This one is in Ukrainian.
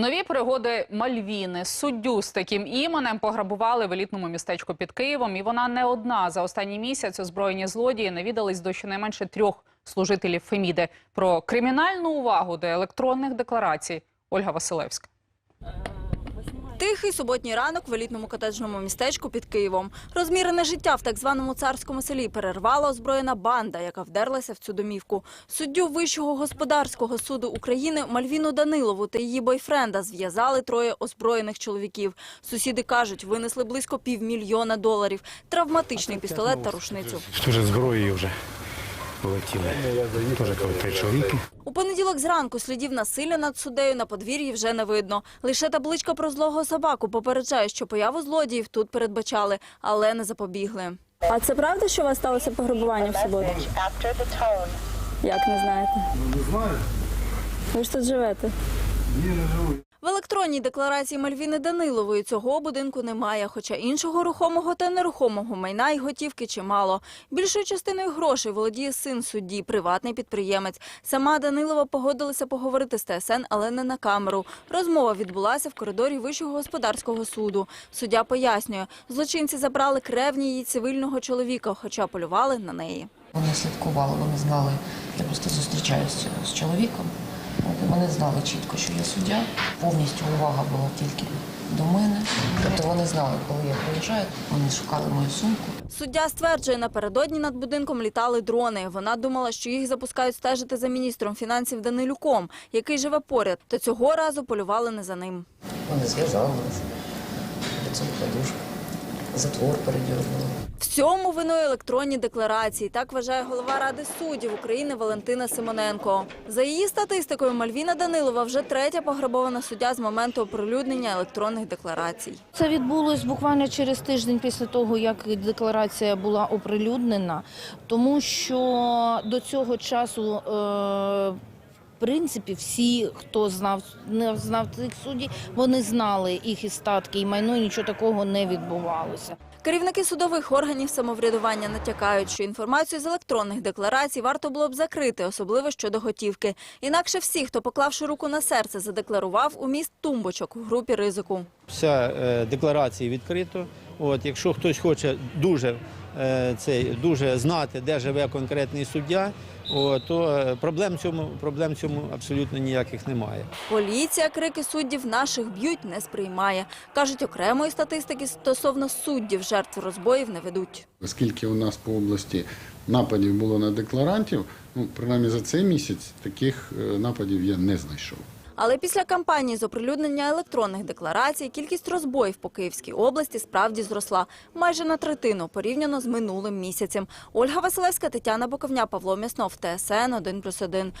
Нові пригоди Мальвіни. Суддю з таким іменем пограбували в елітному містечку під Києвом. І вона не одна. За останній місяць озброєні злодії навідались до щонайменше трьох служителів Феміди. Про кримінальну увагу до електронних декларацій Ольга Василевська. Тихий суботній ранок в елітному котеджному містечку під Києвом. Розмірене життя в так званому царському селі перервала озброєна банда, яка вдерлася в цю домівку. Суддю Вищого господарського суду України Мальвіну Данилову та її бойфренда зв'язали троє озброєних чоловіків. Сусіди кажуть, винесли близько півмільйона доларів, травматичний пістолет та рушницю. Дуже зброєю вже полетіли. Теж коли три чоловіки. У понеділок зранку слідів насилля над суддею на подвір'ї вже не видно. Лише табличка про злого собаку попереджає, що появу злодіїв тут передбачали, але не запобігли. А це правда, що у вас сталося пограбування в суботу? Як не знаєте? Ну, Не знаю. Ви ж тут живете. В електронній декларації Мальвіни Данилової цього будинку немає, хоча іншого рухомого та нерухомого майна і готівки чимало. Більшою частиною грошей володіє син судді, приватний підприємець. Сама Данилова погодилася поговорити з ТСН, але не на камеру. Розмова відбулася в коридорі Вищого господарського суду. Суддя пояснює, злочинці забрали кревні її цивільного чоловіка, хоча полювали на неї. Вони слідкували, вони знали, я просто зустрічаюся з чоловіком. От, Вони знали чітко, що я суддя. Повністю увага була тільки до мене. Тобто вони знали, коли я приїжджаю, вони шукали мою сумку. Суддя стверджує, напередодні над будинком літали дрони. Вона думала, що їх запускають стежити за міністром фінансів Данилюком, який живе поряд. Та цього разу полювали не за ним. Вони зв'язали нас. Лицом подушку. Затвор передергнули. В цьому виною електронні декларації. Так вважає голова Ради суддів України Валентина Симоненко. За її статистикою, Мальвіна Данилова вже третя пограбована суддя з моменту оприлюднення електронних декларацій. Це відбулось буквально через тиждень після того, як декларація була оприлюднена, тому що до цього часу. Е- принципі, всі, хто знав не знав цих суддів, вони знали їх і статки, і майно і нічого такого не відбувалося. Керівники судових органів самоврядування натякають, що інформацію з електронних декларацій варто було б закрити, особливо щодо готівки. Інакше всі, хто поклавши руку на серце, задекларував уміст тумбочок у групі ризику. Вся е, декларація відкрито. От, якщо хтось хоче дуже, е, цей, дуже знати, де живе конкретний суддя, от, то е, проблем цьому, проблем цьому абсолютно ніяких немає. Поліція крики суддів наших б'ють не сприймає. Кажуть, окремої статистики стосовно суддів жертв розбоїв не ведуть. Оскільки у нас по області нападів було на декларантів, ну принаймні за цей місяць таких е, нападів я не знайшов. Але після кампанії з оприлюднення електронних декларацій кількість розбоїв по Київській області справді зросла майже на третину порівняно з минулим місяцем. Ольга Василевська, Тетяна Боковня, Павло Мяснов, ТСН 1+,1.